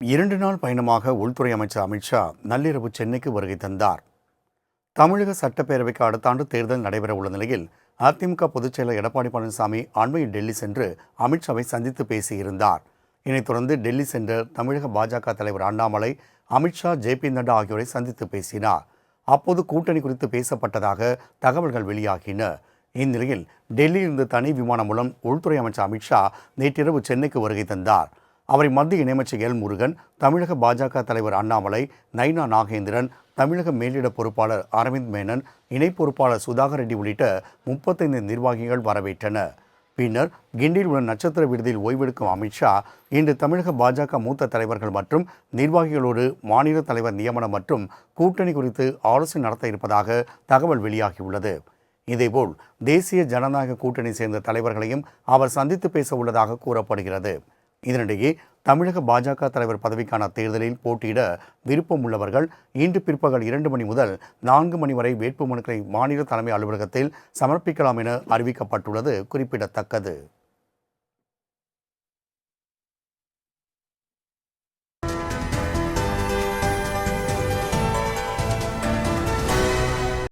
இரண்டு நாள் பயணமாக உள்துறை அமைச்சர் அமித்ஷா நள்ளிரவு சென்னைக்கு வருகை தந்தார். தமிழக சட்டப்பேரவைக்கு அடுத்த ஆண்டு தேர்தல் நடைபெற உள்ள நிலையில் அதிமுக பொதுச்செயலர் எடப்பாடி பழனிசாமி அண்மையில் டெல்லி சென்று அமித்ஷாவை சந்தித்து பேசியிருந்தார். இதனைத் தொடர்ந்து டெல்லி சென்ற தமிழக பாஜக தலைவர் அண்ணாமலை அமித்ஷா ஜே பி நட்டா ஆகியோரை சந்தித்து பேசினார். அப்போது கூட்டணி குறித்து பேசப்பட்டதாக தகவல்கள் வெளியாகின. இந்நிலையில் டெல்லியிலிருந்து தனி விமானம் மூலம் உள்துறை அமைச்சர் அமித்ஷா நேற்றிரவு சென்னைக்கு வருகை தந்தார். அவரை மத்திய இணையமைச்சர் எல் முருகன் தமிழக பாஜக தலைவர் அண்ணாமலை நைனா நாகேந்திரன் தமிழக மேலிட பொறுப்பாளர் அரவிந்த் மேனன் இணை பொறுப்பாளர் சுதாகர் ரெட்டி உள்ளிட்ட முப்பத்தைந்து நிர்வாகிகள் வரவேற்றனர். பின்னர் கிண்டியில் உள்ள நட்சத்திர விடுதியில் ஓய்வெடுக்கும் அமித்ஷா இன்று தமிழக பாஜக மூத்த தலைவர்கள் மற்றும் நிர்வாகிகளோடு மாநில தலைவர் நியமனம் மற்றும் கூட்டணி குறித்து ஆலோசனை நடத்த இருப்பதாக தகவல் வெளியாகியுள்ளது. இதேபோல் தேசிய ஜனநாயக கூட்டணி சேர்ந்த தலைவர்களையும் அவர் சந்தித்து பேச உள்ளதாக கூறப்படுகிறது. இதனிடையே தமிழக பாஜக தலைவர் பதவிக்கான தேர்தலில் போட்டியிட விருப்பம் உள்ளவர்கள் இன்று பிற்பகல் இரண்டு மணி முதல் நான்கு மணி வரை வேட்புமனுக்களை மாநில தலைமை அலுவலகத்தில் சமர்ப்பிக்கலாம் என அறிவிக்கப்பட்டுள்ளது குறிப்பிடத்தக்கது.